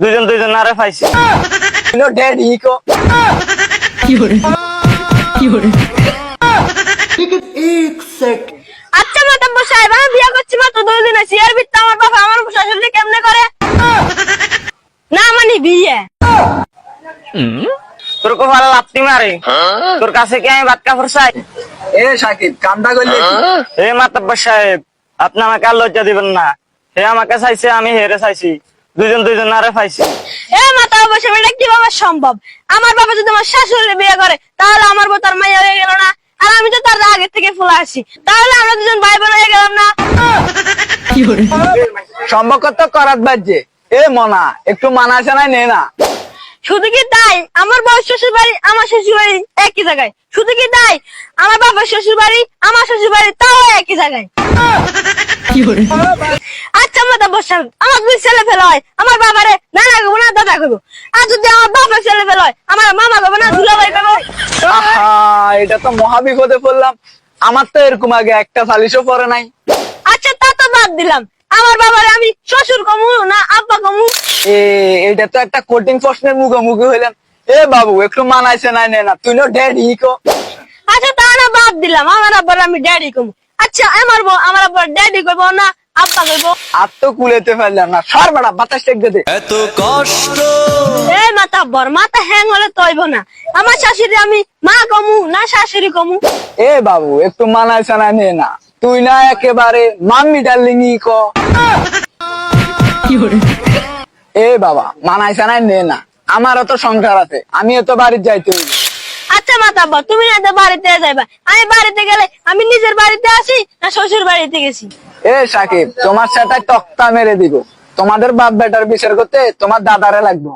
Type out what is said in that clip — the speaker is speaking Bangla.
দুজন দুজন আরে পাইছি। নো ড্যাডি কো। আচ্ছা মাতাব্বর সাহেব আমি বিয়ে করছি মাত্র দুই দিন। আছি এর ভিত্তি আমার বাবা আমার শাশুড়ি কেমনে করে? না মানে বিয়ে। তোর কো ভালো লাত্তি মারে। তোর কাছে কি আমি ভাত কাপড় চাই? এ সাকিব কান্দা করলে কি? হে মাতাব্বর সাহেব আপনি আমাকে আর লজ্জা দিবেন না। হে আমাকে চাইছে আমি হেরে চাইছি। দুজন দুজন আরে পাইছি। এ মাতা অবশ্য এটা কীভাবে সম্ভব? আমার বাবা যদি আমার শাশুড়ি বিয়ে করে তাহলে আমার বউ তার মাইয়া হয়ে গেল না। আর আমি তো তার আগে থেকে ফুলে আসি তাহলে আমরা দুজন ভাই বোন হয়ে গেলাম না। সম্পর্ক তো করাত বাজে এ মনা একটু মানা আছে না নে না। শুধু কি তাই? আমার বউ শ্বশুর বাড়ি আমার শ্বশুর বাড়ি একই জায়গায়। শুধু কি তাই? আমার বাবার শ্বশুর বাড়ি আমার শ্বশুর বাড়ি তাও একই জায়গায়। আচ্ছা মাতা বসান। আমার দুই ছেলে ফেলা হয়। আমার বাবারে নানা করব না দাদা করব। আর যদি আমার বাবার ছেলে ফেলা হয় আমার মামা করব না দুলাভাই করব। এটা তো মহা বিপদে পড়লাম। আমার তো এরকম আগে একটা সালিশও পরে নাই। আচ্ছা তা তো বাদ দিলাম। আমার বাবারে আমি শ্বশুর কমু না আব্বা কমু। এ এটা তো একটা কঠিন প্রশ্নের মুখোমুখি হইলাম। এ বাবু একটু মানাইছে না নে না তুই নো ড্যাডি কো। আচ্ছা তা না বাদ দিলাম। আমার আব্বার আমি ড্যাডি কমু। আচ্ছা আমার বউ আমার আব্বার ড্যাডি করব না আব্বা করব আর তো কুলেতে পারলাম না সর বেড়া বাতাস টেক দে এত কষ্ট। এ মাথা বর মাথা হ্যাং হলে তৈব না। আমার শাশুড়ি আমি মা কমু না শাশুড়ি কমু। এ বাবু একটু মানাইছে না নে না। তুই না একেবারে মাম্মি ডার্লিং ক। এ বাবা মানাইছে না নে না। আমারও তো সংসার আছে আমিও তো বাড়ির যাইতে হইবে। আচ্ছা মাথা বর তুমি না তো বাড়িতে যাইবা। আমি বাড়িতে গেলে আমি নিজের বাড়িতে আসি না শ্বশুর বাড়িতে গেছি? এ সাকিব তোমার সাথে তক্তা মেরে দিব। তোমাদের বাপ বেটার বিচার করতে তোমার দাদারে লাগবো।